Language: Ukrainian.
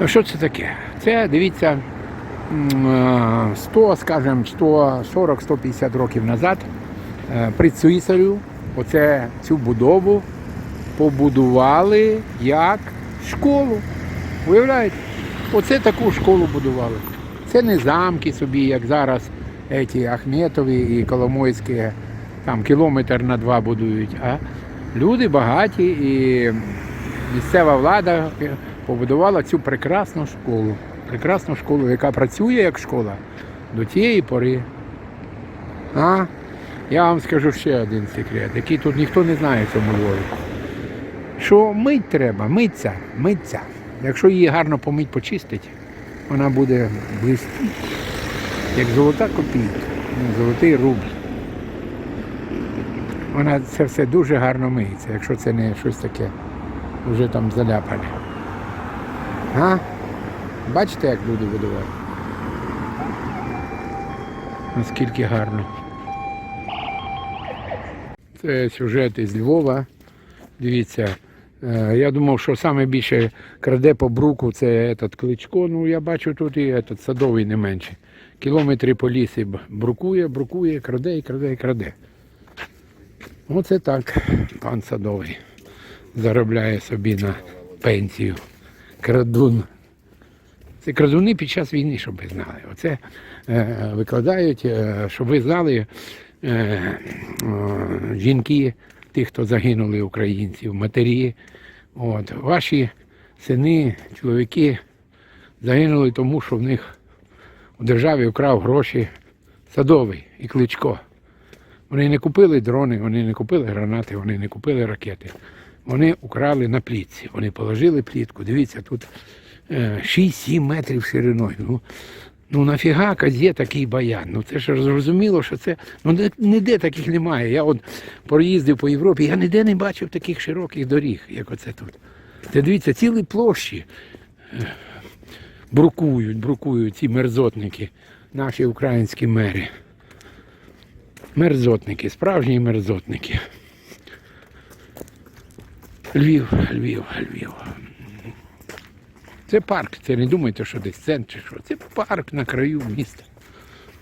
Ну, Що це таке? Це, дивіться, е, 100, скажімо, 140-150 років назад е, при Цисарю оце, цю будову побудували як школу. Уявляєте? Оце таку школу будували. Це не замки собі, як зараз ці Ахметові і Коломойські там кілометр на два будують, а люди багаті і місцева влада побудувала цю прекрасну школу. Прекрасну школу, яка працює як школа до тієї пори. А? Я вам скажу ще один секрет, який тут ніхто не знає в цьому Львові. Що мить треба, миться, миться. Якщо її гарно помить, почистить, вона буде блистіти, як золота копійка, ну, золотий рубль. Вона це все дуже гарно миється, якщо це не щось таке вже там заляпане. А? Бачите, як люди будували? Наскільки гарно. Це сюжет із Львова. Дивіться, е, я думав, що саме більше краде по бруку це этот кличко. Ну я бачу тут і этот садовий не менше. Кілометри по лісі брукує, брукує, краде і краде і краде. Оце так пан садовий заробляє собі на пенсію. Крадун. Це крадуни під час війни, щоб ви знали. Оце е, викладають, е, щоб ви знали е, е, жінки, тих, хто загинули українців, матері. От, ваші сини, чоловіки загинули тому, що в них у державі вкрав гроші садовий і кличко. Вони не купили дрони, вони не купили гранати, вони не купили ракети. Вони украли на плітці. Вони положили плітку. Дивіться, тут е, 6-7 метрів шириною. Ну, ну нафіга казє такий баян? Ну це ж зрозуміло, що це. Ну ніде таких немає. Я от проїздив по Європі, я ніде не бачив таких широких доріг, як оце тут. Це дивіться, цілі площі е, брукують, брукують ці мерзотники, наші українські мери. Мерзотники, справжні мерзотники. Львів, Львів, Львів. Це парк, це не думайте, що десь центр що. Це парк на краю міста.